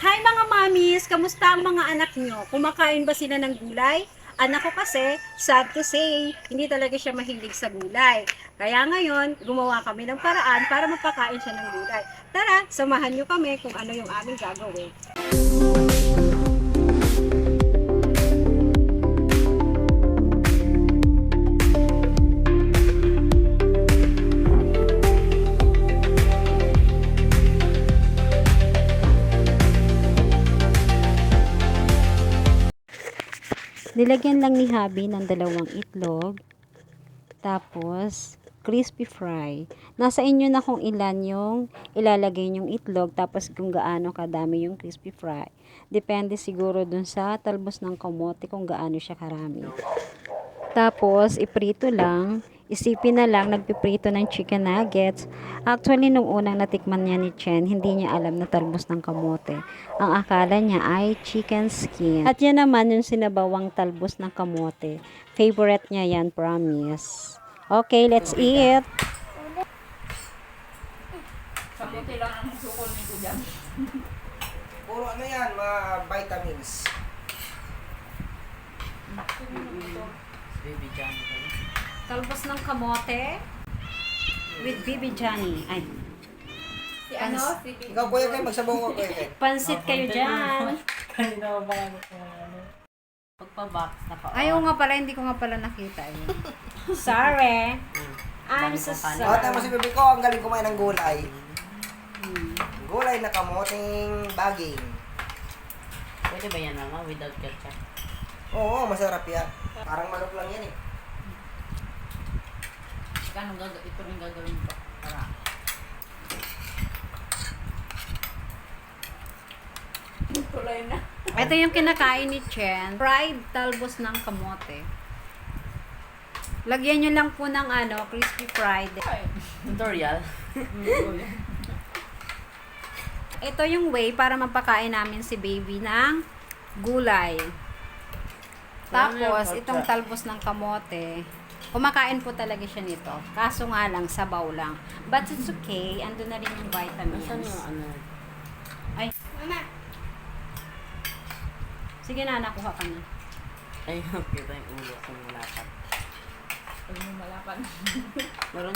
Hi mga mamis! Kamusta ang mga anak nyo? Kumakain ba sila ng gulay? Anak ko kasi, sad to say, hindi talaga siya mahilig sa gulay. Kaya ngayon, gumawa kami ng paraan para mapakain siya ng gulay. Tara, samahan nyo kami kung ano yung aming gagawin. Nilagyan lang ni Habi ng dalawang itlog. Tapos, crispy fry. Nasa inyo na kung ilan yung ilalagay yung itlog tapos kung gaano kadami yung crispy fry. Depende siguro dun sa talbos ng kamote kung gaano siya karami. Tapos, iprito lang. Isipin na lang, nagpiprito ng chicken nuggets. Actually, nung unang natikman niya ni Chen, hindi niya alam na talbos ng kamote. Ang akala niya ay chicken skin. At yan naman yung sinabawang talbos ng kamote. Favorite niya yan, promise. Okay, let's eat. Kamuti lang ang sukol ni Kuya. Puro ano yan, mga vitamins. Baby kayo. Talbos ng kamote with Bibi Johnny. Ay, Si ano? Si Baby Ikaw kuya kayo, magsabaw ko kuya kayo. pansit kayo dyan. Kanina ba ko ano? Pagpa-box na pa. Ayaw nga pala, hindi ko nga pala nakita eh. Sorry. I'm so Oh, tama si sorry. bebe ko, ang galing kumain ng gulay. Hmm. Gulay na kamoting baging. Pwede ba yan mama without ketchup? Oo, masarap yan. Parang manok lang yan eh. Kano gaga ito rin gagawin ko para Kulay na. Ito yung kinakain ni Chen. Fried talbos ng kamote. Lagyan nyo lang po ng ano, crispy fried. Tutorial. Ito yung way para mapakain namin si baby ng gulay. Tapos, itong talbos ng kamote, kumakain po talaga siya nito. Kaso nga lang, sabaw lang. But it's okay, ando na rin yung Nasaan yung vitamins. ano? Ay, sige na, nakuha ka na. Ay, kita yung ulo kung malapat. Malapan. Meron